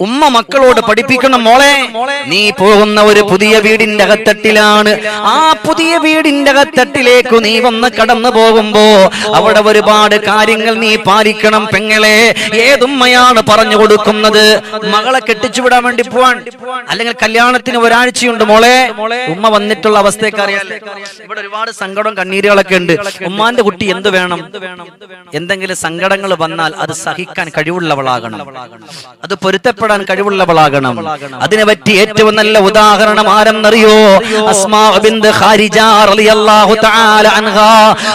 ഉമ്മ മക്കളോട് പഠിപ്പിക്കണം മോളെ. നീ പോകുന്ന ഒരു പുതിയ വീടിന്റെ അകത്തട്ടിലാണ്. ആ പുതിയ വീടിന്റെ അകത്തട്ടിലേക്ക് നീ വന്ന് കടന്നു പോകുമ്പോ അവിടെ ഒരുപാട് കാര്യങ്ങൾ നീ പാലിക്കണം പെങ്ങളെ. ഏതുമ്മയാണ് പറഞ്ഞു കൊടുക്കുന്നത്? മകളെ കെട്ടിച്ചു വിടാൻ വേണ്ടി പോവാൻ. അല്ലെങ്കിൽ കല്യാണത്തിന് ഒരാഴ്ചയുണ്ട് മോളെ. ഉമ്മ വന്നിട്ടുള്ള അവസ്ഥയൊക്കെ അറിയാം. ഇവിടെ ഒരുപാട് സങ്കടം കണ്ണീരുകളൊക്കെ ഉണ്ട്. ഉമ്മാന്റെ കുട്ടി എന്ത് വേണം? എന്തെങ്കിലും സങ്കടങ്ങൾ വന്നാൽ അത് സഹിക്കാൻ കഴിവുള്ളവളാകണം. അത് പൊരുത്തപ്പെടാൻ കഴിവുള്ളവളാകണം. അതിനെ പറ്റി ഏറ്റവും നല്ല ഉദാഹരണം ആരെന്നറിയോ?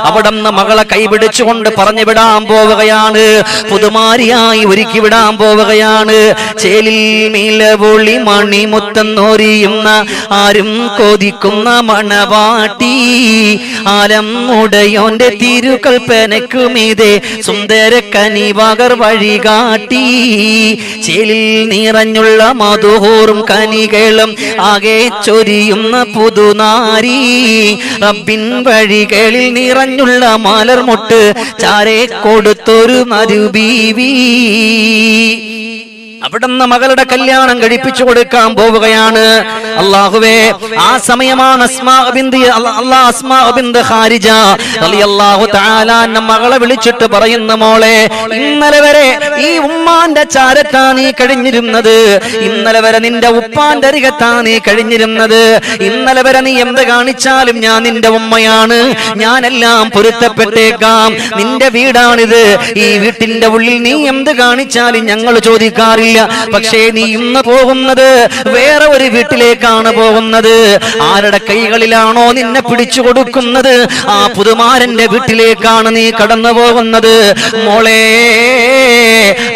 അവിടുന്ന് മകളെ കൈപിടിച്ചുകൊണ്ട് പറഞ്ഞു വിടാൻ പോവുകയാണ്. പുതുമാരിയായി ഒരുക്കി വിടാൻ പോവുകയാണ്. ചേലിൽ മീലവൊളി മണിമുത്തെന്നൊരിയുന്ന ആരും കൊതിക്കുന്ന മണവാട്ടി. ആലം ഉടയോന്റെ തിരുകൽപ്പനക്കുമീതെ സുന്ദര കനിവാകർ വഴികാട്ടി ചേലിൽ നിറഞ്ഞുള്ള മധുഹൂറും കനികളും ആകെ ചൊരിയുന്ന പുതുനാരി. റബ്ബിൻ വഴികളിൽ നിറഞ്ഞുള്ള മലർമുട്ട് ചാരെ കൊടുത്തൊരു മരുബീവി അവിടുന്ന് മകളുടെ കല്യാണം കഴിപ്പിച്ചു കൊടുക്കാൻ പോവുകയാണ്. അള്ളാഹുവേ ആ സമയമാണ് മകളെ വിളിച്ചിട്ട് പറയുന്ന മോളെ ഇന്നലെ വരെ ഈ ഉമ്മാന്റെ ചാരത്താ നീ കഴിഞ്ഞിരുന്നത്. ഇന്നലെ വരെ നിന്റെ ഉപ്പാന്റെ അരികത്താ നീ കഴിഞ്ഞിരുന്നത്. ഇന്നലെ വരെ നീ എന്ത് കാണിച്ചാലും ഞാൻ നിന്റെ ഉമ്മയാണ്. ഞാനെല്ലാം പൊരുത്തപ്പെട്ടേക്കാം. നിന്റെ വീടാണിത്. ഈ വീട്ടിന്റെ ഉള്ളിൽ നീ എന്ത് കാണിച്ചാലും ഞങ്ങൾ ചോദിക്കാറില്ല. പക്ഷേ നീ ഇന്ന് പോകുന്നത് വേറെ ഒരു വീട്ടിലേക്കാണ് പോകുന്നത്. ആരുടെ കൈകളിലാണോ നിന്നെ പിടിച്ചു കൊടുക്കുന്നത്? ആ പുതുമാരന്റെ വീട്ടിലേക്കാണ് നീ കടന്നു പോകുന്നത്. മോളെ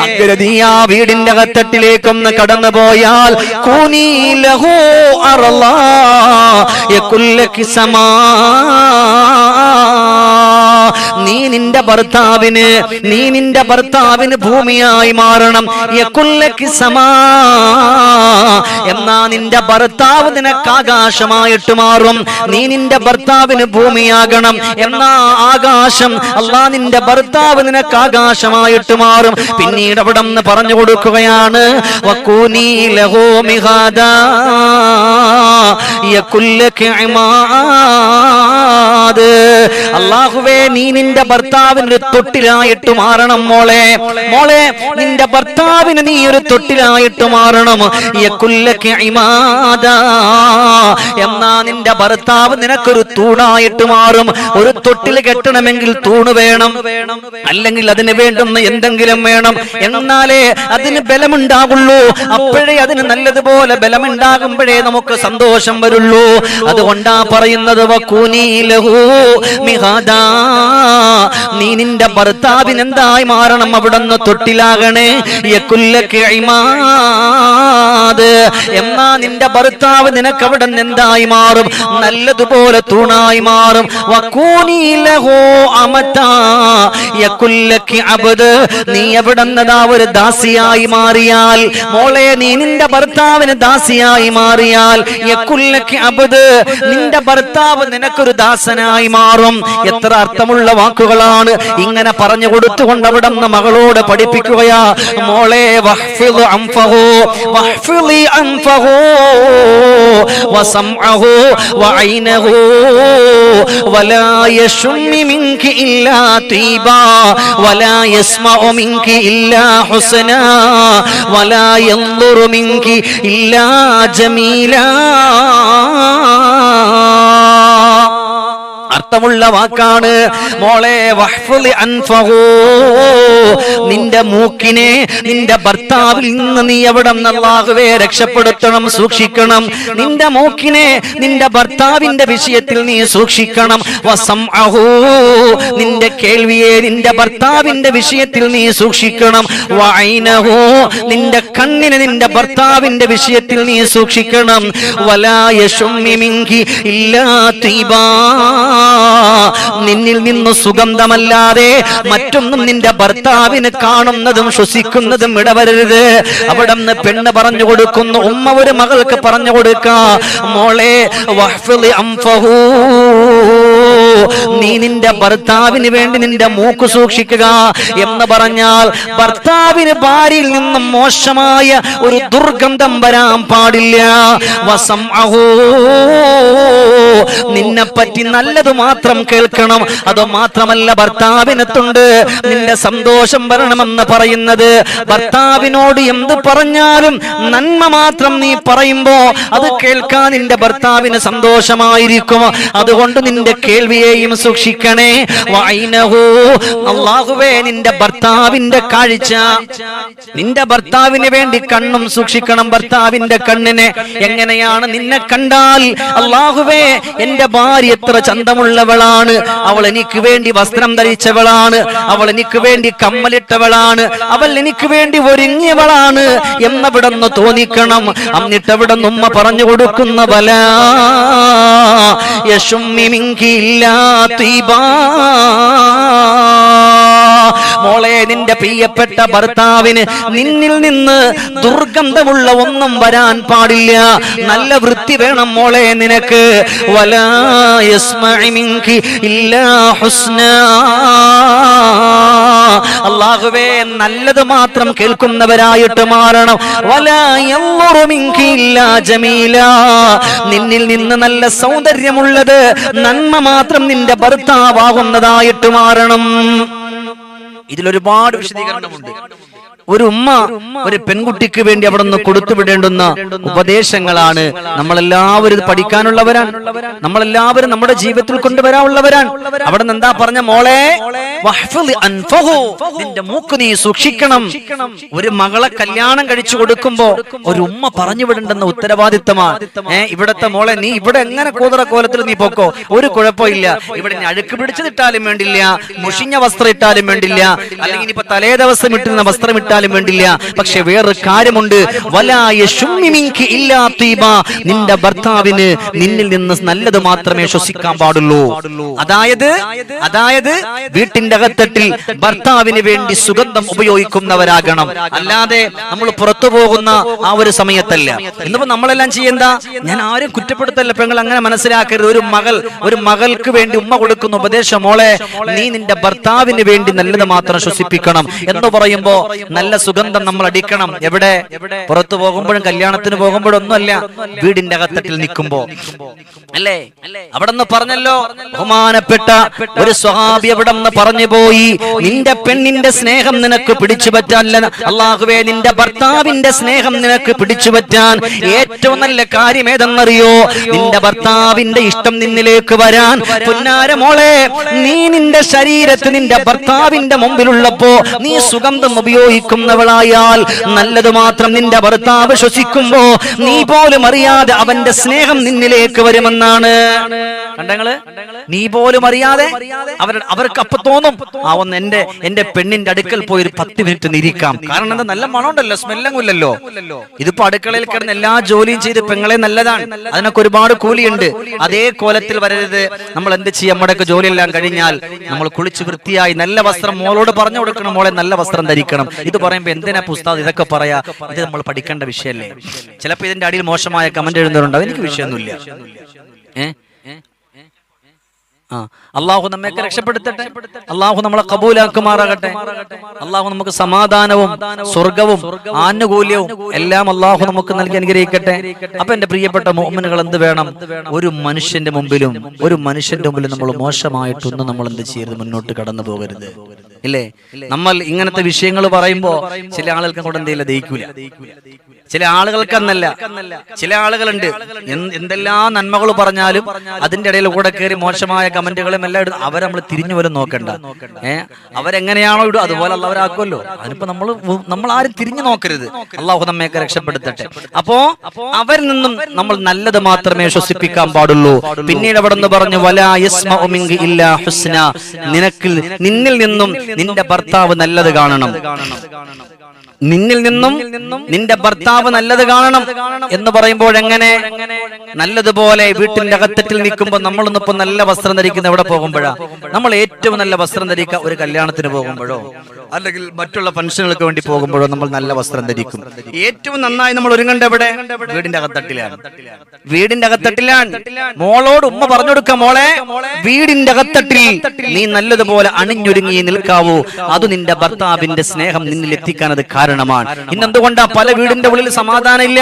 അങ്ങനെ നീ ആ വീടിന്റെ അകത്തട്ടിലേക്കൊന്ന് കടന്നു പോയാൽ കൂനീലഹോ നീ നിന്റെ ഭർത്താവിന് നീ നിന്റെ ഭർത്താവിന് ഭൂമിയായി മാറണം. യകുല്ലകി സമാ എന്നാ നിന്റെ ഭർത്താവ് നിനക്ക് ആകാശമായിട്ട് മാറും. നീ നിന്റെ ഭർത്താവിന് ഭൂമിയാകണം. എന്നാ ആകാശം അല്ലാ നിന്റെ ഭർത്താവ് നിനക്ക് ആകാശമായിട്ട് മാറും. പിന്നീട് അവിടെ നിന്ന് പറഞ്ഞു കൊടുക്കുകയാണ് അള്ളാഹുവേ നീ നിന്റെ ഭർത്താവിന് ഒരു തൊട്ടിലായിട്ട് മാറണം മോളെ. മോളെ നിന്റെ ഭർത്താവിന് നീ ഒരു തൊട്ടിലായിട്ട് മാറണം. എന്നാ നിന്റെ ഭർത്താവ് നിനക്കൊരു തൂണായിട്ട് മാറും. ഒരു തൊട്ടിൽ കെട്ടണമെങ്കിൽ തൂണ് വേണം. അല്ലെങ്കിൽ അതിന് വേണ്ടുന്ന എന്തെങ്കിലും വേണം. എന്നാലേ അതിന് ബലമുണ്ടാകുള്ളൂ. അപ്പോഴേ അതിന് നല്ലതുപോലെ ബലമുണ്ടാകുമ്പോഴേ നമുക്ക് സന്തോഷം വരുള്ളൂ. അതുകൊണ്ടാ പറയുന്നത് വക്കൂനീലഹൂ മിഹാദാ. നീ നിന്റെ ഭർത്താവിനെന്തായി മാറണം അവിടുന്ന് തൊട്ടിലാകണേ. എന്നാ നിന്റെ ഭർത്താവ് നിനക്ക് അവിടെ എന്തായി മാറും നല്ലതുപോലെ തൂണായി മാറും. നീ എവിടെ നിന്നതാ ഒരു ദാസിയായി മാറിയാൽ മോളെ നീ നിന്റെ ഭർത്താവിന് ദാസിയായി മാറിയാൽ. നിന്റെ ഭർത്താവ് നിനക്കൊരു ദാസനായി മാറും എത്ര അർത്ഥമുള്ള വാക്കുകളാണ് ഇങ്ങനെ പറഞ്ഞു കൊടുത്തുകൊണ്ട് അവിടെ നിന്ന് മകളോട് പഠിപ്പിക്കുകയാ. മോളെ ഇല്ലാ ജമീലാ. അർത്ഥമുള്ള വാക്കാണ്. മോളെ. നിന്റെ മൂക്കിനെ നിന്റെ ഭർത്താവിൽ നിന്ന് നീ എവിടെ നല്ലാകുവേ രക്ഷപ്പെടുത്തണം സൂക്ഷിക്കണം. നിന്റെ മൂക്കിനെ നിന്റെ ഭർത്താവിന്റെ വിഷയത്തിൽ നീ സൂക്ഷിക്കണം. വസം അഹൂ നിന്റെ കേൾവിയെ നിന്റെ ഭർത്താവിന്റെ വിഷയത്തിൽ നീ സൂക്ഷിക്കണം. വഐനഹു. നിന്റെ കണ്ണിനെ നിന്റെ ഭർത്താവിന്റെ വിഷയത്തിൽ നീ സൂക്ഷിക്കണം. വലായ ശുമ്മിമിങ്കി ഇല്ലാ തീബാ. നിന്നിൽ നിന്നു സുഗന്ധമല്ലാതെ മറ്റൊന്നും നിന്റെ ഭർത്താവിന് കാണുന്നതും ശ്വസിക്കുന്നതും ഇടവരരുത്. അവിടെ നിന്ന് പെണ്ണ് പറഞ്ഞു കൊടുക്കുന്നു ഉമ്മ ഒരു മകൾക്ക് പറഞ്ഞു കൊടുക്ക. മോളെ നീ നിന്റെ ഭർത്താവിന് വേണ്ടി നിന്റെ മൂക്ക് സൂക്ഷിക്കുക. എന്ന് പറഞ്ഞാൽ ഭർത്താവിന് ഭാര്യയിൽ നിന്നും മോശമായ ഒരു ദുർഗന്ധം വരാൻ പാടില്ല. വസം അഹോ നിന്നെ പറ്റി നല്ലത് മാത്രം കേൾക്കണം. അത് മാത്രമല്ല ഭർത്താവിനത്തുണ്ട് നിന്റെ സന്തോഷം വരണമെന്ന് പറയുന്നത് ഭർത്താവിനോട് എന്ത് പറഞ്ഞാലും നന്മ മാത്രം നീ പറയുമ്പോ അത് കേൾക്കാൻ നിന്റെ ഭർത്താവിന് സന്തോഷമായിരിക്കും. അതുകൊണ്ട് നിന്റെ കേൾവിയെയും സൂക്ഷിക്കണേ. വൈനഹു അള്ളാഹുവേ നിന്റെ ഭർത്താവിന്റെ കാഴ്ച. നിന്റെ ഭർത്താവിന് വേണ്ടി കണ്ണും സൂക്ഷിക്കണം ഭർത്താവിന്റെ കണ്ണിനെ. എങ്ങനെയാണ് നിന്നെ കണ്ടാൽ? അള്ളാഹുവേ എന്റെ ഭാര്യ എത്ര ചന്തമുള്ളവളാണ്. അവൾ എനിക്ക് വേണ്ടി വസ്ത്രം ധരിച്ചവളാണ്. അവൾ എനിക്ക് വേണ്ടി കമ്മലിട്ടവളാണ്. അവൾ എനിക്ക് വേണ്ടി ഒരുങ്ങിയവളാണ്. എന്നവിടെന്ന് തോന്നിക്കണം? എന്നിട്ട് അവിടെ ഉമ്മ പറഞ്ഞു കൊടുക്കുന്ന ബല യശുമ്മി മിങ്കില്ലാ മോളെ നിന്റെ പ്രിയപ്പെട്ട ഭർത്താവിന് നിന്നിൽ നിന്ന് ദുർഗന്ധമുള്ള ഒന്നും വരാൻ പാടില്ല. നല്ല വൃത്തി വേണം മോളെ നിനക്ക്. അള്ളാഹുവേ നല്ലത് മാത്രം കേൾക്കുന്നവരായിട്ട് മാറണം. ജമീലാ. നിന്നിൽ നിന്ന് നല്ല സൗന്ദര്യമുള്ളത് നന്മ മാത്രം നിന്റെ ഭർത്താവാകുന്നതായിട്ട് മാറണം. ഇതിലൊരുപാട് വിശദീകരണമുണ്ട്. ഒരു ഉമ്മ ഒരു പെൺകുട്ടിക്ക് വേണ്ടി അവിടെ നിന്ന് കൊടുത്തുവിടേണ്ടുന്ന ഉപദേശങ്ങളാണ് നമ്മളെല്ലാവരും പഠിക്കാനുള്ളവരാണ്. നമ്മളെല്ലാവരും നമ്മുടെ ജീവിതത്തിൽ കൊണ്ടുവരാനുള്ളവരാണ്. അവിടെ നിന്ന് എന്താ പറഞ്ഞ മോളെ. നിന്റെ മൂക്ക് നീ സൂക്ഷിക്കണം. ഒരു മകളെ കല്യാണം കഴിച്ചു കൊടുക്കുമ്പോ ഒരു ഉമ്മ പറഞ്ഞു വിടേണ്ടെന്ന ഉത്തരവാദിത്തമാണ്. ഇവിടത്തെ മോളെ നീ ഇവിടെ എങ്ങനെ കൂതറ കോലത്തിൽ നീ പൊക്കോ? ഒരു കുഴപ്പമില്ല. ഇവിടെ നീ അഴുക്ക് പിടിച്ചതിട്ടാലും വേണ്ടില്ല. മുഷിഞ്ഞ വസ്ത്രം ഇട്ടാലും വേണ്ടില്ല. അല്ലെങ്കിൽ ഇനിയിപ്പോ തലേ ദിവസം ഇട്ടിരുന്ന വസ്ത്രം ഇട്ടാലും വേണ്ടില്ല. പക്ഷെ വേറൊരു കാര്യമുണ്ട്. വലായ. നിന്റെ ഭർത്താവിന് നിന്നിൽ നിന്ന് നല്ലത് മാത്രമേ ശ്വസിക്കാൻ പാടുള്ളൂ. അതായത് അതായത് വീട്ടിന്റെ അകത്തട്ടിൽ ഭർത്താവിന് വേണ്ടി സുഗന്ധം ഉപയോഗിക്കുന്നവരാകണം. അല്ലാതെ നമ്മൾ പുറത്തു പോകുന്ന ആ ഒരു സമയത്തല്ല. ഇന്നിപ്പോ നമ്മളെല്ലാം ചെയ്യണ്ട? ഞാൻ ആരും കുറ്റപ്പെടുത്തല്ല. പെങ്ങൾ അങ്ങനെ മനസ്സിലാക്കരുത്. ഒരു മകൾ ഒരു മകൾക്ക് വേണ്ടി ഉമ്മ കൊടുക്കുന്ന ഉപദേശം മോളെ നീ നിന്റെ ഭർത്താവിന് വേണ്ടി നല്ലത് മാത്രം ശ്വസിപ്പിക്കണം എന്ന് പറയുമ്പോ നല്ല സുഗന്ധം നമ്മൾ അടിക്കണം. എവിടെ? പുറത്തു പോകുമ്പോഴും കല്യാണത്തിന് പോകുമ്പോഴും ഒന്നുമല്ല വീടിന്റെ അകത്തട്ടിൽ നിൽക്കുമ്പോ. അല്ലേ? അവിടെ നിന്ന് പറഞ്ഞല്ലോ ബഹുമാനപ്പെട്ട ഒരു സ്വഹാബി അവിടെ നിന്ന് പറഞ്ഞു പോയി നിന്റെ പെണ്ണിന്റെ സ്നേഹം നിനക്ക് പിടിച്ചു പറ്റാൻ അള്ളാഹുവേ നിന്റെ ഭർത്താവിന്റെ സ്നേഹം നിനക്ക് പിടിച്ചു പറ്റാൻ ഏറ്റവും നല്ല കാര്യം ഏതെന്നറിയോ? നിന്റെ ഭർത്താവിന്റെ ഇഷ്ടം നിന്നിലേക്ക് വരാൻ. പുന്നാര മോളെ നീ നിന്റെ ശരീരത്ത് നിന്റെ ഭർത്താവിന്റെ മുമ്പിലുള്ളപ്പോ നീ സുഗന്ധം ഉപയോഗിക്കുന്നവളായാൽ നല്ലത് മാത്രം നിന്റെ ഭർത്താവ് ശ്വസിക്കുമ്പോ നീ പോലും അറിയാതെ അവന്റെ സ്നേഹം നിന്നിലേക്ക് വരുമെന്നാണ്. കണ്ടങ്ങൾ? നീ പോലും അറിയാതെ അവർ അവർക്ക് അപ്പൊ തോന്നും ആ ഒന്ന് എന്റെ എന്റെ പെണ്ണിന്റെ അടുക്കൽ പോയി ഒരു പത്ത് മിനിറ്റ് നിരിക്കാം. കാരണം എന്താ? നല്ല മണമുണ്ടല്ലോ സ്മെല്ലങ്ങില്ലല്ലോ ഇതിപ്പോ അടുക്കളയിൽ കിടന്ന് എല്ലാ ജോലിയും ചെയ്ത് പെങ്ങളെ നല്ലതാണ്. അതിനൊക്കെ ഒരുപാട് കൂലിയുണ്ട്. അതേ കോലത്തിൽ വരരുത്. നമ്മൾ എന്ത് ചെയ്യും? നമ്മുടെയൊക്കെ ജോലിയെല്ലാം കഴിഞ്ഞാൽ നമ്മൾ കുളിച്ച് വൃത്തിയായി നല്ല വസ്ത്രം മോളോട് പറഞ്ഞു കൊടുക്കണം. മോളെ നല്ല വസ്ത്രം ധരിക്കണം. ഇത് പറയുമ്പോ എന്തിനാ പുസ്തകം ഇതൊക്കെ പറയാ? ഇത് നമ്മൾ പഠിക്കേണ്ട വിഷയമല്ലേ ചിലപ്പോ ഇതിന്റെ അടിയിൽ മോശമായ കമന്റ് എഴുതുന്നുണ്ട് എനിക്ക് വിഷയമൊന്നുമില്ല. അള്ളാഹു നമ്മയൊക്കെ രക്ഷപ്പെടുത്തട്ടെ. അള്ളാഹു നമ്മളെ കബൂലാക്കുമാറാകട്ടെ. അള്ളാഹു നമുക്ക് സമാധാനവും സ്വർഗവും ആനുകൂല്യവും എല്ലാം അള്ളാഹു നമുക്ക് നൽകി അനുഗ്രഹിക്കട്ടെ. അപ്പൊ എന്റെ പ്രിയപ്പെട്ട മോമിനുകൾ എന്ത് വേണം? ഒരു മനുഷ്യന്റെ മുമ്പിലും ഒരു മനുഷ്യന്റെ മുമ്പിലും നമ്മൾ മോശമായിട്ടൊന്നും നമ്മൾ എന്ത് ചെയ്യരുത്? മുന്നോട്ട് കടന്നു പോകരുത്. ഇല്ലേ? നമ്മൾ ഇങ്ങനത്തെ വിഷയങ്ങൾ പറയുമ്പോ ചില ആളുകൾക്ക് കൂടെ എന്തെങ്കിലും ദഹിക്കൂല. ചില ആളുകൾക്ക് എന്നല്ല ചില ആളുകളുണ്ട്. എന്ത് എന്തെല്ലാം നന്മകൾ പറഞ്ഞാലും അതിന്റെ ഇടയിൽ കൂടെ കയറി മോശമായ കമന്റുകളും എല്ലാം ഇടും. അവരെ നമ്മൾ തിരിഞ്ഞു പോലും നോക്കണ്ട. ഏഹ് അവരെങ്ങനെയാണോ ഇടും അതുപോലെ ഉള്ളവരാക്കുമല്ലോ. അതിനിപ്പോ നമ്മൾ നമ്മൾ ആരും തിരിഞ്ഞു നോക്കരുത്. അള്ളാഹു നമ്മയൊക്കെ രക്ഷപ്പെടുത്തട്ടെ. അപ്പോ അവരിൽ നിന്നും നമ്മൾ നല്ലത് മാത്രമേ ശ്വസിപ്പിക്കാൻ പാടുള്ളൂ. പിന്നീട് അവിടെ നിന്ന് പറഞ്ഞു വലാ ഹുസ്ന. നിനക്കിൽ നിന്നിൽ നിന്നും നിന്റെ ഭർത്താവ് നല്ലത് കാണണം. നിന്നിൽ നിന്നും നിന്റെ ഭർത്താവ് നല്ലത് കാണണം എന്ന് പറയുമ്പോൾ എങ്ങനെ? നല്ലതുപോലെ വീട്ടിന്റെ അകത്തട്ടിൽ നിൽക്കുമ്പോൾ നമ്മളൊന്നിപ്പോ നല്ല വസ്ത്രം ധരിക്കുന്ന എവിടെ പോകുമ്പോഴാ? നമ്മൾ ഏറ്റവും നല്ല വസ്ത്രം ധരിക്ക ഒരു കല്യാണത്തിന് പോകുമ്പോഴോ? അല്ലെങ്കിൽ മറ്റുള്ള ഫംഗ്ഷനുകൾക്ക് വേണ്ടി പോകുമ്പോഴോ നമ്മൾ നല്ല വസ്ത്രം ധരിക്കും. ഏറ്റവും നന്നായി നമ്മൾ ഒരുങ്ങേണ്ട എവിടെ? വീടിന്റെ അകത്തട്ടിലാണ്. വീടിന്റെ അകത്തട്ടിലാണ്. മോളോട് ഉമ്മ പറഞ്ഞു കൊടുക്ക മോളെ വീടിന്റെ അകത്തട്ടിൽ നീ നല്ലതുപോലെ അണിഞ്ഞൊരുങ്ങി നിൽക്കാവൂ. അത് നിന്റെ ഭർത്താവിന്റെ സ്നേഹം നിന്നിൽ എത്തിക്കാൻ അത് കാരണമാണ്. ഇന്നെന്തുകൊണ്ടാ പല വീടിന്റെ ഉള്ളിൽ സമാധാനം ഇല്ല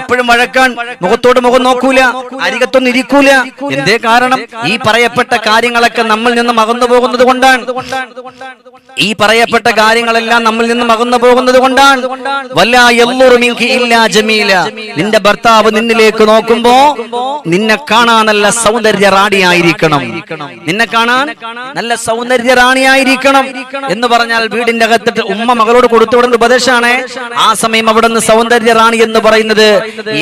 എപ്പോഴും വഴക്കാൻ മുഖത്തോട് മുഖം നോക്കൂല. അരികത്തൊന്നും ഇരിക്കൂല. എന്തേ കാരണം? ഈ പറയപ്പെട്ട കാര്യങ്ങളൊക്കെ നമ്മൾ നിന്ന് അകന്നു പോകുന്നത് കൊണ്ടാണ്. ഈ പറയപ്പെട്ട കാര്യങ്ങളെല്ലാം നമ്മിൽ നിന്ന് അകന്നു പോകുന്നത് കൊണ്ടാണ്. നിന്റെ ഭർത്താവ് നിന്നിലേക്ക് നോക്കുമ്പോ നിന്നെ കാണാൻ നല്ല സൗന്ദര്യ റാണിയായിരിക്കണം. നിന്നെ കാണാൻ നല്ല സൗന്ദര്യ റാണിയായിരിക്കണം എന്ന് പറഞ്ഞാൽ വീടിന്റെ അകത്തിട്ട് ഉമ്മ മകളോട് കൊടുത്തുവിടുന്ന ഉപദേശമാണ് ആ സമയം അവിടെ നിന്ന് സൗന്ദര്യ റാണി എന്ന് പറയുന്നത്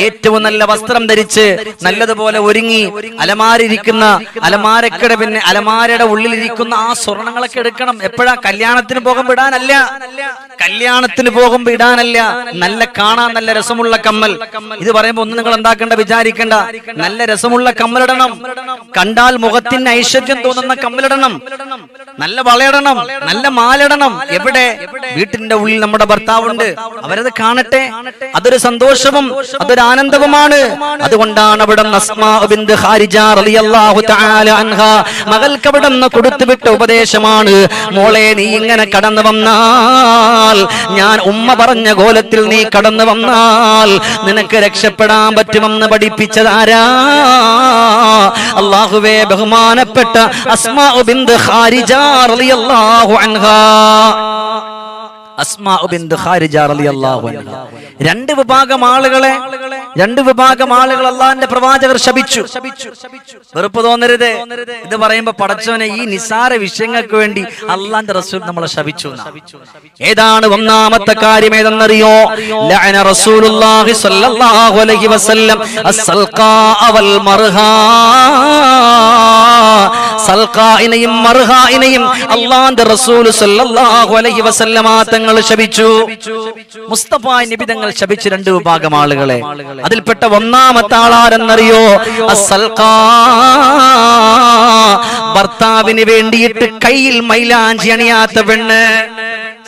ഏറ്റവും നല്ല വസ്ത്രം ധരിച്ച് നല്ലതുപോലെ ഒരുങ്ങി അലമാരിയിരിക്കുന്ന അലമാരക്കിടെ പിന്നെ അലമാരയുടെ ഉള്ളിലിരിക്കുന്ന ആ സ്വർണങ്ങളൊക്കെ എടുക്കണം. എപ്പോഴാ കല്യാണത്തിന് പോകുമ്പോ ഇടാനല്ല. കല്യാണത്തിന് പോകുമ്പോ ഇടാനല്ല. നല്ല കാണാൻ നല്ല രസമുള്ള കമ്മൽ. ഇത് പറയുമ്പോ ഒന്നും നിങ്ങൾ എന്താക്കണ്ട വിചാരിക്കണ്ട. നല്ല രസമുള്ള കമ്മലിടണം. കണ്ടാൽ മുഖത്തിന് ഐശ്വര്യം തോന്നുന്ന കമ്മലിടണം. നല്ല വളയിടണം. നല്ല മാലിടണം എവിടെ? വീട്ടിന്റെ ഉള്ളിൽ നമ്മുടെ ഭർത്താവുണ്ട്. അവരത് കാണട്ടെ. അതൊരു സന്തോഷവും അതൊരു ആനന്ദവുമാണ്. അതുകൊണ്ടാണ് അവിടെ മകൾക്ക് അവിടെ കൊടുത്തുവിട്ട ഉപദേശമാണ്. മോളെ നീ ഇങ്ങനെ കടന്നു വന്നാൽ ഞാൻ ഉമ്മ പറഞ്ഞ കോലത്തിൽ നീ കടന്നു വന്നാൽ നിനക്ക് രക്ഷപ്പെടാൻ പറ്റുമെന്ന് പഠിപ്പിച്ചതാരാ? അള്ളാഹുവേ ബഹുമാനപ്പെട്ട അസ്മാ ബിന്ദ് ഖാരിജ റളിയല്ലാഹു അൻഹാ. രണ്ട് വിഭാഗം ആളുകളെ രണ്ട് വിഭാഗം ആളുകൾ അള്ളാഹിന്റെ പ്രവാചകർ ശപിച്ചു. വെറുപ്പ് തോന്നരുത്. ഇത് പറയുമ്പോ പടച്ചവനെ ഈ നിസാര വിഷയങ്ങൾക്ക് വേണ്ടി അള്ളാന്റെ റസൂൽ നമ്മളെ ശപിച്ചു. ഏതാണ് ഒന്നാമത്തെ കാര്യം ഏതെന്നറിയോ? സൽഖായിനെയും മർഹായിനെയും അള്ളാന്റെ റസൂൽ സല്ലല്ലാഹു അലൈഹി വസല്ലമ തങ്ങൾ ശപിച്ചു. മുസ്തഫ നബി തങ്ങൾ ശപിച്ചു രണ്ട് വിഭാഗം ആളുകളെ. അതിൽപ്പെട്ട ഒന്നാമത്തെ ആളാരെന്നറിയോ? ഭർത്താവിന് വേണ്ടിയിട്ട് കയ്യിൽ മൈലാഞ്ചി അണിയാത്ത പെണ്ണ്.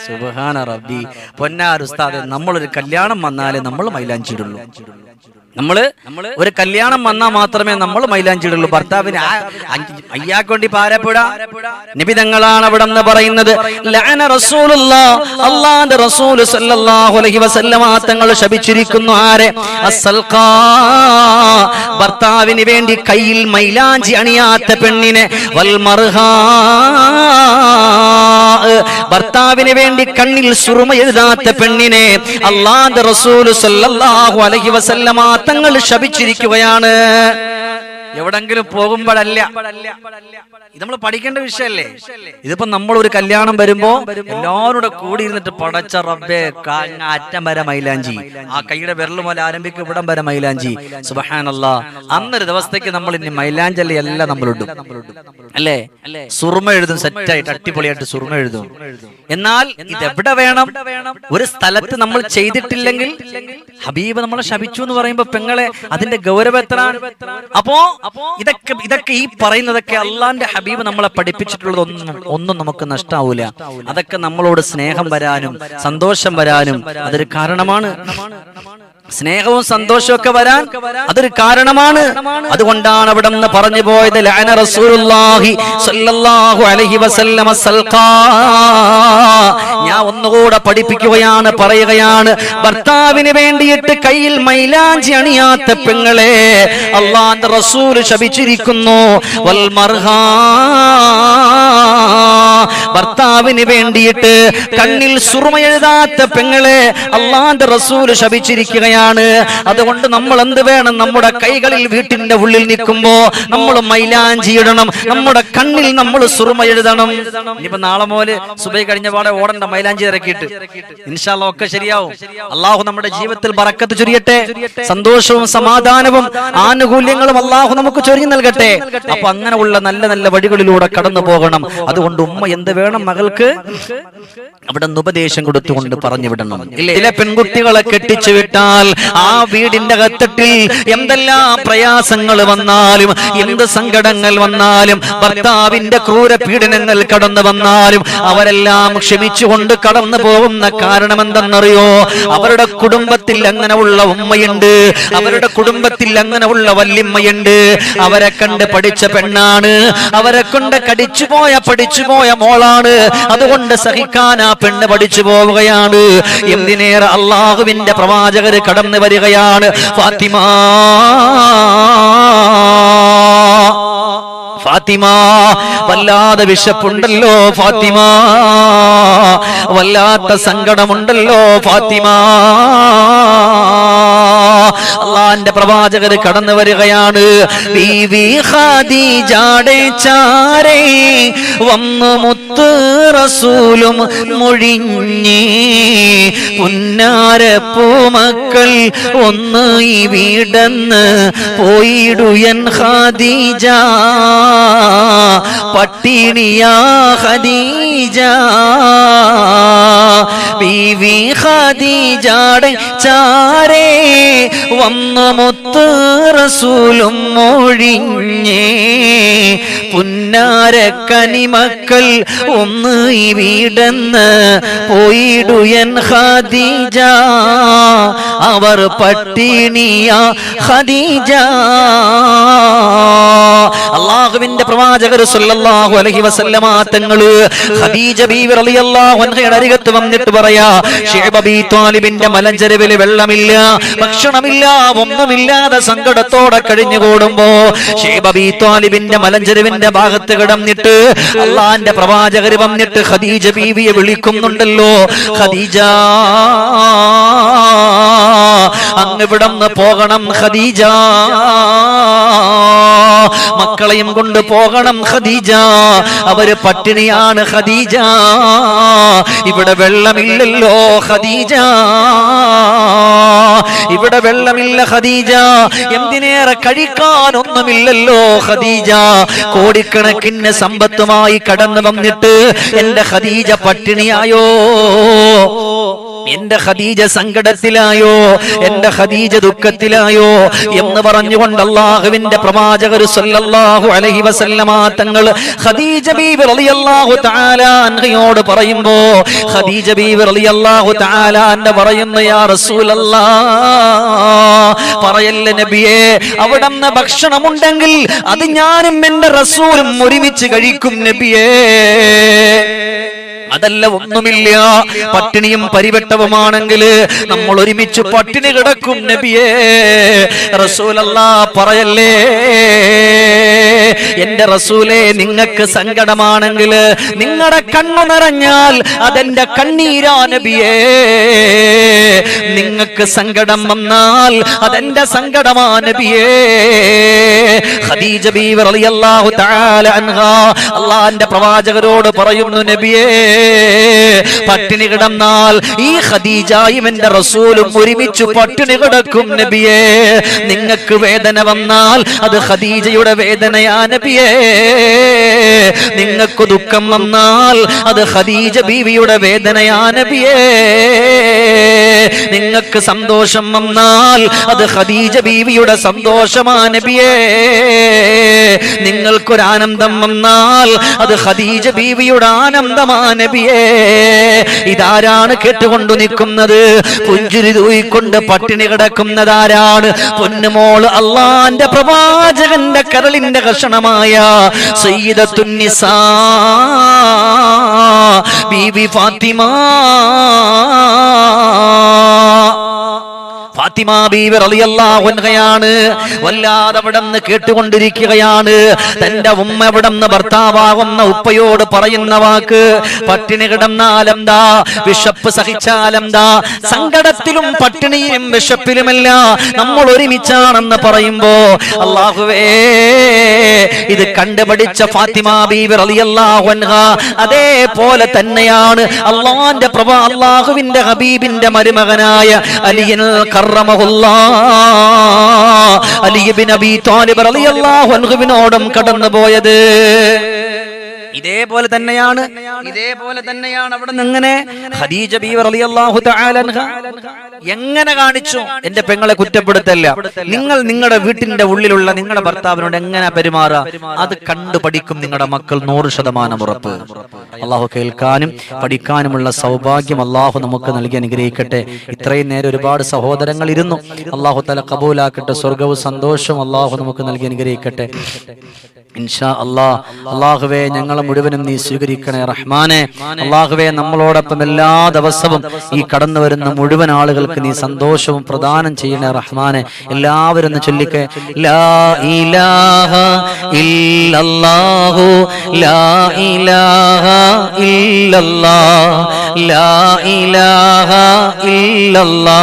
സുബ്ഹാന റബ്ബി പൊന്നാർ ഉസ്താദ് നമ്മളൊരു കല്യാണം വന്നാലേ നമ്മൾ മൈലാഞ്ചി നമ്മൾ ഒരു കല്യാണം വന്നാൽ മാത്രമേ നമ്മൾ മൈലാഞ്ചി ഇടുള്ളൂ ഭർത്താവിന് അയ്യാക്ക് വേണ്ടി പാരപ്പുഴ നിബിതങ്ങളാണ് അവിടെ നിന്ന് പറയുന്നത്. അല്ലാഹുവിന്റെ റസൂൽ അലൈഹി വസല്ലമ തങ്ങൾ ശപിച്ചിരിക്കുന്നു. ആരെ? ഭർത്താവിന് വേണ്ടി കയ്യിൽ മൈലാഞ്ചി അണിയാത്ത പെണ്ണിനെ. വൽ മർഹാ. ഭർത്താവിന് വേണ്ടി കണ്ണിൽ സുറുമ എഴുതാത്ത പെണ്ണിനെ. അള്ളാന്റെ റസൂൽ അലൈഹി വസല്ലമ തങ്ങൾ ശപിച്ചിരിക്കുകയാണ്. എവിടെങ്കിലും പോകുമ്പോഴല്ല. ഇത് നമ്മൾ പഠിക്കേണ്ട വിഷയല്ലേ ഇതിപ്പോ നമ്മൾ ഒരു കല്യാണം വരുമ്പോ എല്ലാവരും കൂടെ ഇരുന്നിട്ട് പടച്ച റബ്ബേ അറ്റം വരെ മൈലാഞ്ചി. ആ കൈയുടെ വിരൽ മുതൽ ആരംഭിക്കും ഇവിടം വരെ മൈലാഞ്ചി. സുബഹാനല്ല. അന്നൊരു ദിവസത്തേക്ക് നമ്മൾ ഇനി മൈലാഞ്ചല്ലി എല്ലാം നമ്മൾ ഇടും. അല്ലേ? സുർമ എഴുതും സെറ്റായിട്ട് അട്ടിപൊളിയായിട്ട് സുർമ എഴുതും. എന്നാൽ ഇത് എവിടെ വേണം? ഒരു സ്ഥലത്ത് നമ്മൾ ചെയ്തിട്ടില്ലെങ്കിൽ ഹബീബ് നമ്മളെ ശപിച്ചു എന്ന് പറയുമ്പോ പെങ്ങളെ അതിന്റെ ഗൗരവം എത്ര അപ്പോ ഇതൊക്കെ ഇതൊക്കെ ഈ പറയുന്നതൊക്കെ അള്ളാന്റെ ഹബീബ് നമ്മളെ പഠിപ്പിച്ചിട്ടുള്ളത് ഒന്നും ഒന്നും നമുക്ക് നഷ്ടാവൂല. അതൊക്കെ നമ്മളോട് സ്നേഹം വരാനും സന്തോഷം വരാനും അതൊരു കാരണമാണ്. സ്നേഹവും സന്തോഷവും ഒക്കെ വരാൻ അതൊരു കാരണമാണ്. അതുകൊണ്ടാണ് അവിടെ നിന്ന് പറഞ്ഞു പോയത് ലഅന റസൂലുള്ളാഹി അലൈഹി വസല്ലമ സൽഖാ. ഞാൻ ഒന്നുകൂടെ പഠിപ്പിക്കുകയാണ് പറയുകയാണ്. ഭർത്താവിന് വേണ്ടിയിട്ട് കയ്യിൽ മൈലാഞ്ചി അണിയാത്ത പെങ്ങളെ അള്ളാന്റെ റസൂൽ ശപിച്ചിരിക്കുന്നു. വൽ മർഹാ. ഭർത്താവിന് വേണ്ടിയിട്ട് കണ്ണിൽ സുറുമ എഴുതാത്ത പെങ്ങളെ അള്ളാന്റെ റസൂൽ ശപിച്ചിരിക്കുകയാണ്. അതുകൊണ്ട് നമ്മൾ എന്ത് വേണം? നമ്മുടെ കൈകളിൽ വീട്ടിന്റെ ഉള്ളിൽ നിൽക്കുമ്പോ നമ്മൾ മൈലാഞ്ചി ഇടണം. നമ്മുടെ കണ്ണിൽ നമ്മൾ സുറുമ എഴുതണം. ഇനിയിപ്പോ നാളെ മോൽ സുബൈ കഴിഞ്ഞ പാടെ ഓടണ്ട മൈലാഞ്ചി ഇറക്കിയിട്ട്. ഇൻഷാല്ല ഒക്കെ ശരിയാവും. അള്ളാഹു നമ്മുടെ ജീവിതത്തിൽ ബറക്കത്ത് ചുരിയട്ടെ. സന്തോഷവും സമാധാനവും ആനുകൂല്യങ്ങളും അള്ളാഹു നമുക്ക് ചൊരിഞ്ഞു നൽകട്ടെ. അപ്പൊ അങ്ങനെയുള്ള നല്ല നല്ല വഴികളിലൂടെ കടന്നു പോകണം. അതുകൊണ്ട് ഉമ്മ എന്ത് വേണം മകൾക്ക് അവിടെ ഉപദേശം കൊടുത്തുകൊണ്ട് പറഞ്ഞു വിടണം? ചില പെൺകുട്ടികളെ കെട്ടിച്ചു വിട്ടാൽ ആ വീടിന്റെ കത്തിട്ടിൽ എന്തെല്ലാം പ്രയാസങ്ങൾ വന്നാലും എന്ത് സങ്കടങ്ങൾ വന്നാലും ഭർത്താവിന്റെ ക്രൂര പീഡനങ്ങൾ കടന്നു വന്നാലും അവരെല്ലാം ക്ഷമിച്ചുകൊണ്ട് കടന്നു പോകുന്ന കാരണം എന്തെന്നറിയോ അവരുടെ കുടുംബത്തിൽ അങ്ങനെ ഉള്ള ഉമ്മയുണ്ട് അവരുടെ കുടുംബത്തിൽ അങ്ങനെ ഉള്ള വല്യമ്മയുണ്ട് അവരെ കണ്ട് പഠിച്ച പെണ്ണാണ് അവരെ കൊണ്ട് കടിച്ചുപോയ പഠിച്ചുപോയ മോളാണ് അതുകൊണ്ട് സഹിക്കാൻ ആ പെണ്ണ് പഠിച്ചു പോവുകയാണ്. എന്തിനേറെ അള്ളാഹുവിന്റെ പ്രവാചകർ കടന്നു വരികയാണ്. ഫാത്തിമ. ഫാത്തിമ. വല്ലാതെ വിശപ്പുണ്ടല്ലോ ഫാത്തിമ. വല്ലാത്ത സങ്കടമുണ്ടല്ലോ ഫാത്തിമ. അള്ളാന്റെ പ്രവാചകർ കടന്നു വരികയാണ്. ബീവി ഖദീജാടെ ചാരേ വന്നു മുത്ത് റസൂലും മൊഴിഞ്ഞേ. പുന്നാര പൂമക്കൾ ഒന്ന് ഈ വീടെന്ന് പോയിടുയൻ ഖദീജ. പട്ടിണിയാ ഖദീജ. ബീവി ഖദീജാടെ ചാരേ വന്ന മുത്ത് റസൂലും മൊഴിഞ്ഞേ പുന്നാര കനിമക്കൾ ഒന്ന് വീടെന്ന് പോയിടുയൻ ഖദീജ. അവർ പട്ടിണിയ ഖദീജ. അള്ളാഹുവിന്റെ പ്രവാചകർ സല്ലല്ലാഹു അലൈഹി വസല്ലമ തങ്ങൾ ഖദീജ ബീവി റളിയല്ലാഹു അൻഹയുടെ അരികത്ത് വന്നിട്ട് പറയാ ഷുഐബ് അബീ ത്വാലിബിന്റെ വെള്ളമില്ല ഭക്ഷണമില്ല ഒന്നുമില്ലാതെ സങ്കടത്തോടെ കഴിഞ്ഞുകൂടുമ്പോ ഷുഐബ് അബീ ത്വാലിബിന്റെ മലഞ്ചെരുവിന്റെ ഭാഗത്ത് കിടന്നിട്ട് അള്ളാന്റെ പ്രവാചകർ വന്നിട്ട് ഖദീജ ബീവിയെ വിളിക്കുന്നുണ്ടല്ലോ. ഖദീജ അങ്ങ് ഇവിടന്ന് പോകണം ഖദീജ. മക്കളെയും കൊണ്ട് പോകണം ഖദീജ. അവർ പട്ടിണിയാണ് ഖദീജ. ഇവിടെ വെള്ളമില്ലല്ലോ ഖദീജ. ഇവിടെ വെള്ളമില്ല ഖദീജ. എന്തിനേറെ കഴിക്കാനൊന്നുമില്ലല്ലോ ഖദീജ. കോടിക്കണക്കിന് സമ്പത്തുമായി കടന്നു വന്നിട്ട് എന്റെ ഖദീജ പട്ടിണിയായോ? എന്റെ ഖദീജ സങ്കടത്തിലായോ? എന്റെ ഖദീജ ദുഃഖത്തിലായോ? എന്ന് പറഞ്ഞുകൊണ്ട് അള്ളാഹുവിന്റെ പ്രവാചകർ സല്ലല്ലാഹു അലൈഹി വസല്ലമ തങ്ങൾ ഖദീജ ബീബി റളിയല്ലാഹു തആല അൻഹയോട് പറയുമ്പോ ഖദീജ ബീബി റളിയല്ലാഹു തആല അൻഹ പറയുന്നു യാ റസൂലല്ലാ പറയല്ല നബിയേ അവിടുന്ന് ഭക്ഷണമുണ്ടെങ്കിൽ അത് ഞാനും എന്റെ റസൂലും ഒരുമിച്ച് കഴിക്കും നബിയേ. അതല്ല ഒന്നുമില്ല. പട്ടിണിയും പരിവട്ടവുമാണെങ്കിൽ നമ്മൾ ഒരുമിച്ച് പട്ടിണി കിടക്കും നബിയേ. റസൂലല്ലാ പറയല്ലേ? എന്റെ റസൂലെ നിങ്ങൾക്ക് സങ്കടമാണെങ്കിൽ നിങ്ങളുടെ കണ്ണു നിറഞ്ഞാൽ അതെന്റെ കണ്ണീരാ നബിയേ. നിങ്ങൾക്ക് സങ്കടം വന്നാൽ അതെന്റെ സങ്കടമാ നബിയേ. ഖദീജ തആല അൻഹ അള്ളാന്റെ പ്രവാചകരോട് പറയുന്നു നബിയേ പട്ടിണി കിടന്നാൽ ഈ ഖദീജയും എന്റെ റസൂലും ഒരുമിച്ച് പട്ടിണി കിടക്കും നബിയേ. നിങ്ങൾക്ക് വേദന വന്നാൽ അത് ഖദീജയുടെ വേദനയാ. നബിയേ നിങ്ങൾക്ക് ദുഃഖം വന്നാൽ അത് ഖദീജ ബീവിയുടെ വേദനയാ നബിയേ. നിങ്ങൾക്ക് സന്തോഷം വന്നാൽ അത് ഖദീജ ബീവിയുടെ സന്തോഷമാ നബിയേ. നിങ്ങൾക്കൊരാനന്ദം വന്നാൽ അത് ഖദീജ ബീവിയുടെ ആനന്ദമാ നബിയേ. ഇതാരാണ് കേട്ടുകൊണ്ടു നിൽക്കുന്നത്? പുഞ്ചിരി തൂയിക്കൊണ്ട് പട്ടിണി കിടക്കുന്നതാരാണ്? പൊന്നുമോൾ അള്ളാന്റെ പ്രവാചകന്റെ കരളിന്റെ കഷണമായ സയ്യിദത്തുന്നിസാ ബീവി ഫാത്തിമ. ഫാത്തിമ ബീവി റളിയല്ലാഹു അൻഹയാണ്. വല്ലാതെ അവിടെ നിന്ന് കേട്ടുകൊണ്ടിരിക്കുകയാണ്. തന്റെ ഉമ്മ അവിടെ നിന്ന് ഭർത്താവാകുന്ന ഉപ്പയോട് പറയുന്ന വാക്ക് പട്ടിണി കിടന്നാലെന്താ വിശപ്പ് സഹിച്ചാലെന്താ സങ്കടത്തിലും പട്ടിണിയും വിശപ്പിലുമല്ല നമ്മൾ ഒരുമിച്ചാണെന്ന് പറയുമ്പോ അള്ളാഹുവേ ഇത് കണ്ടുപഠിച്ച ഫാത്തിമ ബീവി റളിയല്ലാഹു അൻഹ അതേപോലെ തന്നെയാണ്. അള്ളാന്റെ പ്രഭ അള്ളാഹുവിന്റെ ഹബീബിന്റെ മരുമകനായ അലിയൻ കർ അലിബിൻ അബി ത്വാലിബ് റളിയല്ലാഹു അൻഹുവിനോടും കടന്നുപോയത്. ഇതേപോലെ തന്നെയാണ് ഇതേപോലെ തന്നെയാണ് അവിടെ എങ്ങനെ ഖദീജ റളിയല്ലാഹു തആല എങ്ങനെ കാണിച്ചു? എന്റെ പെങ്ങളെ കുറ്റപ്പെടുത്തല്ല. നിങ്ങൾ നിങ്ങളുടെ വീട്ടിന്റെ ഉള്ളിലുള്ള നിങ്ങളുടെ ഭർത്താവിനോട് എങ്ങനെ പെരുമാറുക? അത് കണ്ടു പഠിക്കും നിങ്ങളുടെ മക്കൾ നൂറ് ശതമാനം ഉറപ്പ്. അള്ളാഹു കേൾക്കാനും പഠിക്കാനുമുള്ള സൗഭാഗ്യം അള്ളാഹു നമുക്ക് നൽകി അനുഗ്രഹിക്കട്ടെ. ഇത്രയും നേരം ഒരുപാട് സഹോദരങ്ങൾ ഇരുന്നു. അള്ളാഹു തല കബൂലാക്കട്ടെ. സ്വർഗവും സന്തോഷവും അള്ളാഹു നമുക്ക് നൽകി അനുഗ്രഹിക്കട്ടെ. ഇൻഷാ അള്ളാഹ് അള്ളാഹുവേ ഞങ്ങളെ മുഴുവനും നീ സ്വീകരിക്കണേ റഹ്മാനെ. അള്ളാഹുവേ നമ്മളോടൊപ്പം എല്ലാ ദിവസവും ഈ കടന്നു വരുന്ന മുഴുവൻ ആളുകൾക്ക് നീ സന്തോഷവും പ്രദാനം ചെയ്യണേ റഹ്മാനെ. എല്ലാവരും ചൊല്ലിക്കേ. ലാ ഇലാഹ ഇല്ലല്ലാഹു ലാ ഇലാഹ ഇല്ലല്ലാഹ് ലാ ഇലാഹ ഇല്ലല്ലാ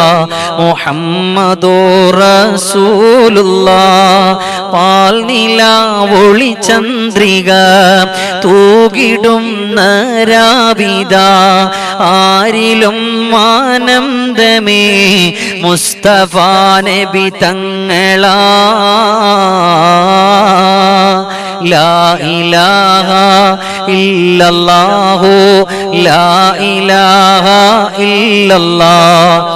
മുഹമ്മദുർ റസൂലുള്ളാഹ് പാൽ നിലാവൊളി ചന്ദ്രിക തൂകിടും രാവിത ആരിലും മാനന്ദമേ മുസ്തഫ നബി തങ്ങളാ. ലാ ഇലാഹ ഇല്ലല്ലാഹു ലാ ഇലാഹ ഇല്ലല്ലാഹ്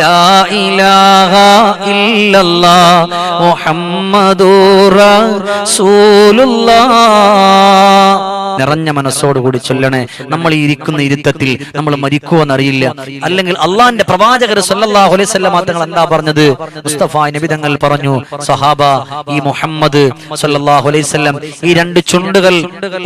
ലാ ഇലാഹ ഇല്ലല്ലാ നിറഞ്ഞ മനസ്സോടുകൂടി ചൊല്ലണേ നമ്മൾ ഈ ഇരിക്കുന്ന ഇരുത്തത്തിൽ നമ്മൾ മരിക്കുവെന്നറിയില്ല. അല്ലെങ്കിൽ അള്ളാന്റെ പ്രവാചകർ സല്ലല്ലാഹു അലൈഹി തങ്ങൾ എന്താ പറഞ്ഞത്? മുസ്തഫ നബി തങ്ങൾ പറഞ്ഞു സഹാബ ഈ മുഹമ്മദ് സല്ലല്ലാഹു അലൈഹി ഈ രണ്ട് ചുണ്ടുകൾ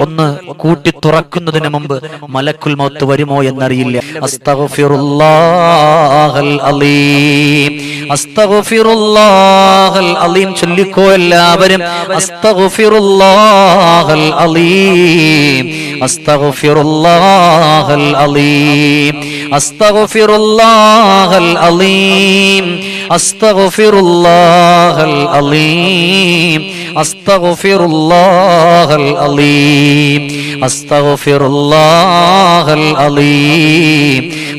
ഒന്ന് കൂട്ടി തുറക്കുന്നതിന് മുമ്പ് മലക്കുൽ മൗത്ത് വരുമോ എന്നറിയില്ല. അസ്തഗ്ഫിറുല്ലാഹൽ അലീം. അസ്തഗ്ഫിറുല്ലാഹൽ അലീം. ചൊല്ലിക്കോ എല്ലാവരും. അസ്തഗ്ഫിറുല്ലാഹൽ അലീം. അസ്തഗ്ഫിറുല്ലാഹൽ അലീം. അസ്തഗ്ഫിറുല്ലാഹൽ അലീം. അസ്തഗ്ഫിറുല്ലാഹൽ അലീം. അസ്തഗ്ഫിറുല്ലാഹൽ അലീം. അസ്തഗ്ഫിറുല്ലാഹൽ അലീം.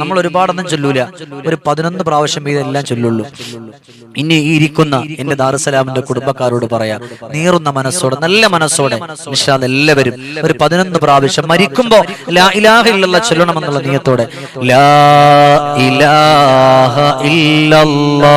നമ്മൾ ഒരുപാടൊന്നും ചൊല്ലൂല. ഒരു പതിനൊന്ന് പ്രാവശ്യം ഇതെല്ലാം ചൊല്ലുള്ളൂ. ഇനി ഇരിക്കുന്ന എന്റെ ദാറുസലാമിന്റെ കുടുംബക്കാരോട് പറയാ. നീറുന്ന മനസ്സോടെ നല്ല മനസ്സോടെ നിഷാദ് എല്ലാവരും ഒരു പതിനൊന്ന് പ്രാവശ്യം മരിക്കുമ്പോ ലാ ഇലാഹ ഇല്ലല്ല ചൊല്ലണമെന്നുള്ള നിയത്തോടെ. ലാ ഇലാഹ ഇല്ലല്ലാ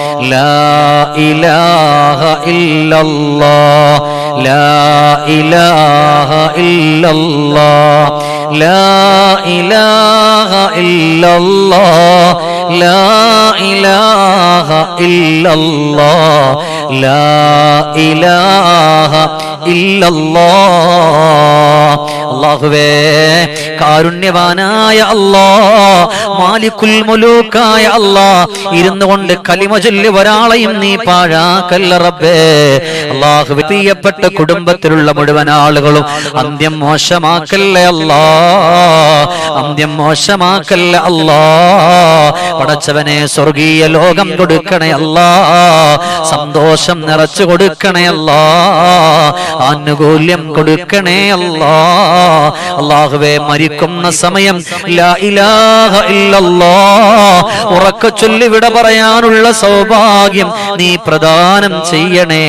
لا إله إلا الله لا إله إلا الله لا إله إلا الله لا إله إلا الله لا إله إلا الله അള്ളാഹുവേ കാരുണ്യവാനായ അല്ലാ മാലിക്കുൽ മുലൂക്കായ അല്ലാ ഇരുന്നു കൊണ്ട് കലിമ ചൊല്ലി ഒരാളെയും നീ പാഴാക്കല്ല റബ്ബേ. അള്ളാഹു പ്രിയപ്പെട്ട കുടുംബത്തിലുള്ള മുഴുവൻ ആളുകളും അന്ത്യം മോശമാക്കല്ലേ അല്ലാ? അന്ത്യം മോശമാക്കല്ലേ അല്ലാ? പടച്ചവനെ സ്വർഗീയ ലോകം കൊടുക്കണേ അല്ലാ. സന്തോഷം നിറച്ചു കൊടുക്കണേ അല്ലാ. ആനുകൂല്യം കൊടുക്കണേ അല്ലാ. അള്ളാഹുവേ മരിക്കുന്ന സമയം ലാ ഇലാഹ ഇല്ലല്ലാ ഉറക്ക ചൊല്ലി വിട പറയാനുള്ള സൗഭാഗ്യം നീ പ്രദാനം ചെയ്യണേ.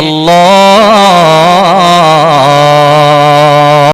അല്ലാ